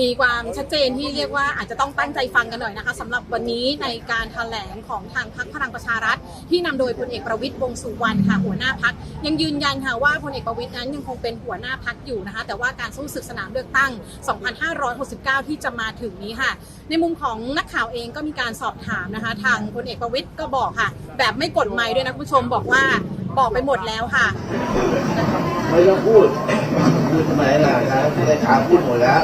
มีความชัดเจนที่เรียกว่าอาจจะต้องตั้งใจฟังกันหน่อยนะคะสำหรับวันนี้ในการแถลงของทางพรรคพลังประชารัฐ ที่นำโดยพลเอกประวิตยวงษ์สุวรรณค่ะหัวหน้าพักยังยืนยันค่ะว่าพลเอกประวิตยนั้นยังคงเป็นหัวหน้าพักอยู่นะคะแต่ว่าการสู้ศึกสนามเลือกตั้ง 2569 ที่จะมาถึงนี้ค่ะ ในมุมของนักข่าวเองก็มีการสอบถามนะคะ ทางพลเอกประวิตยก็บอกค่ะ แบบไม่กดไม้ด้วยนะคุณผู้ชมบอกว่า บอกไปหมดแล้วค่ะ ไม่ต้องพูดพูดทำไมล่ะครับได้ถามพูดหมดแล้ว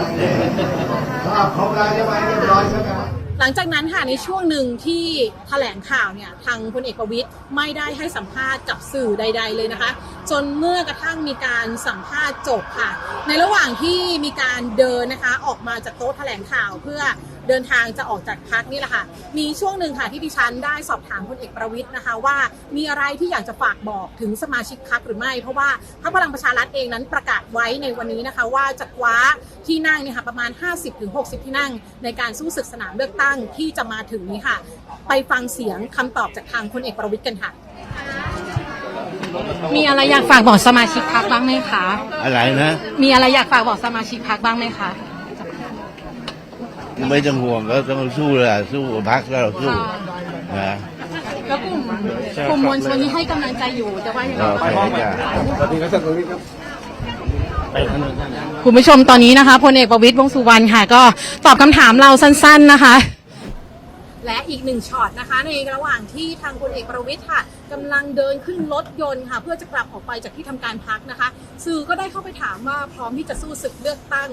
อ้าวของเราจะไปเรียบร้อยใช่ไหมครับหลังจากนั้นค่ะในช่วงหนึ่งที่แถลงข่าวเนี่ยทางพลเอกประวิตยไม่ได้ให้สัมภาษณ์กับสื่อใด ๆ เลยนะคะ จนเมื่อกระทั่งมีการสัมภาษณ์จบค่ะ ในระหว่างที่มีการเดินนะคะออกมาจากโต๊ะแถลงข่าวเพื่อเดินทางจะออกจากพักนี่แหละค่ะ มีช่วงหนึ่งค่ะที่ดิฉันได้สอบถามพลเอกประวิตยนะคะว่ามีอะไรที่อยากจะฝากบอกถึงสมาชิกพักหรือไม่ เพราะว่าพรรคพลังประชารัฐเองนั้นประกาศไว้ในวันนี้นะคะ ว่าจะคว้าที่นั่งเนี่ยค่ะประมาณ 50-60 ที่นั่ง ในการสู้ศึกสนามเลือกตั้งที่จะมาถึงนี้ค่ะ ไปฟังเสียงคำตอบจากทางพลเอกประวิตยกันค่ะ มีอะไรอยากฝากบอกสมาชิกพักบ้างไหมคะ อะไรนะมีอะไรอยากฝากบอกสมาชิกพักบ้างไหมคะไม่ต้องห่วงก็ต้องสู้เลยอะสู้กับพักแล้วเราสู้นะแล้วกลุ่มกลุ่มมวลชนที่ให้กำลังใจอยู่จะว่ายังไงโอบ้างเคจ้ะคุณผู้ชมตอนนี้นะคะพลเอกประวิตยวงษ์สุวรรณค่ะ ก็ตอบคำถามเราสั้น ๆนะคะ และอีกหนึ่งช็อตนะคะ ในระหว่างที่ทางพลเอกประวิตยค่ะกำลังเดินขึ้นรถยนต์ค่ะ เพื่อจะกลับออกไปจากที่ทำการพักนะคะ สื่อก็ได้เข้าไปถามว่าพร้อมที่จะสู้ศึกเลือกตั้ง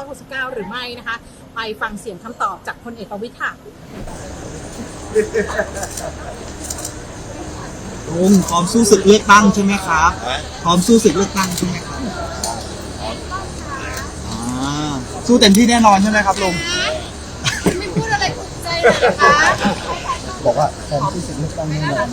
2569 หรือไม่นะคะ ไปฟังเสียงคำตอบจากพลเอกประวิตยค่ะลุงพร้อมสู้ศึกเลือกตั้งใช่ไหมครับพร้อมสู้ศึกเลือกตั้งใช่ไหมครับอ่าสู้เต็มที่แน่นอนใช่ไหมครับลุง ไม่พูดอะไรถูกใจเลยนะคะบอกว่าพร้อมสู้ศึกเลือกตั้งแน่นอน